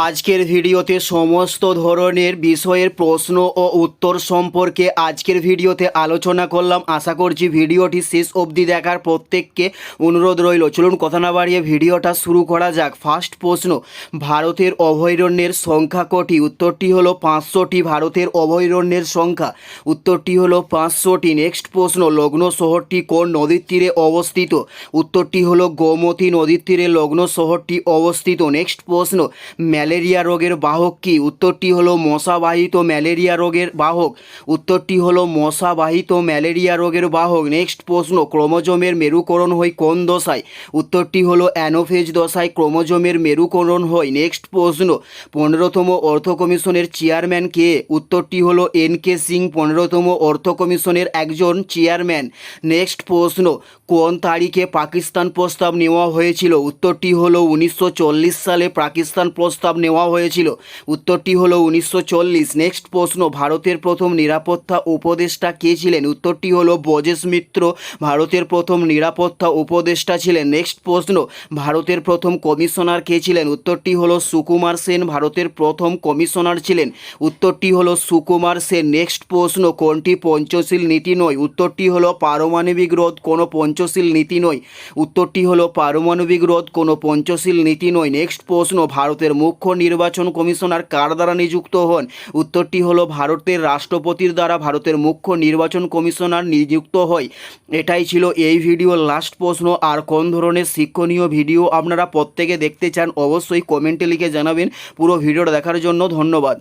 আজকের ভিডিওতে সমস্ত ধরনের বিষয়ের প্রশ্ন ও উত্তর সম্পর্কে আজকের ভিডিওতে আলোচনা করলাম। আশা করছি ভিডিওটি শেষ অবধি দেখার প্রত্যেককে অনুরোধ রইল। চলুন কথা না বাড়িয়ে ভিডিওটা শুরু করা যাক। ফার্স্ট প্রশ্ন, ভারতের অভয়ারণ্যের সংখ্যা কটি? উত্তরটি হলো পাঁচশোটি ভারতের অভয়ারণ্যের সংখ্যা। উত্তরটি হলো পাঁচশোটি। নেক্সট প্রশ্ন, লগ্ন শহরটি কোন নদীর তীরে অবস্থিত? উত্তরটি হলো গোমতী নদীর তীরে লগ্ন শহরটি অবস্থিত। নেক্সট প্রশ্ন ম্যালেরিয়া রোগের বাহক কি? উত্তরটি হলো মশাবাহিত ম্যালেরিয়া রোগের বাহক। উত্তরটি হলো মশাবাহিত ম্যালেরিয়া রোগের বাহক। নেক্সট প্রশ্ন, ক্রোমোজোমের মেরুকরণ হয় কোন দশায়? উত্তরটি হলো অ্যানোফেজ দশায় ক্রোমোজোমের মেরুকরণ হয়। নেক্সট প্রশ্ন, পনেরোতম অর্থ কমিশনের চেয়ারম্যান কে? উত্তরটি হলো এন কে সিং, পনেরোতম অর্থ কমিশনের একজন চেয়ারম্যান। নেক্সট প্রশ্ন, কোন তারিখে পাকিস্তান প্রস্তাব নেওয়া হয়েছিল? উত্তরটি হলো উনিশশো চল্লিশ সালে পাকিস্তান প্রস্তাব নেওয়া হয়েছিল। উত্তরটি হলো উনিশশো চল্লিশ। নেক্সট প্রশ্ন, ভারতের প্রথম নিরাপত্তা উপদেষ্টা কে ছিলেন? উত্তরটি হলো ব্রজেশ মিত্র। ভারতের প্রথম নিরাপত্তা উপদেষ্টা ছিলেন। নেক্সট প্রশ্ন, ভারতের প্রথম কমিশনার কে ছিলেন? উত্তরটি হলো সুকুমার সেন। ভারতের প্রথম কমিশনার ছিলেন। উত্তরটি হলো সুকুমার সেন। নেক্সট প্রশ্ন, কোনটি পঞ্চশীল নীতি নয়? উত্তরটি হলো পারমাণবিক রোধ, কোনো পঞ্চশীল নীতি নয়। উত্তরটি হলো পারমাণবিক রোধ, কোনো পঞ্চশীল নীতি নয়। নেক্সট প্রশ্ন, ভারতের মুখ্য নির্বাচন কমিশনার কার দ্বারা নিযুক্ত হন? উত্তরটি হলো ভারতের রাষ্ট্রপতির দ্বারা ভারতের মুখ্য নির্বাচন কমিশনার নিযুক্ত হয় এটাই ছিল এই ভিডিও লাস্ট প্রশ্ন। আর কোন ধরনের শিক্ষণীয় ভিডিও আপনারা প্রত্যেকে দেখতে চান অবশ্যই কমেন্টে লিখে জানাবেন। পুরো ভিডিওটা দেখার জন্য ধন্যবাদ।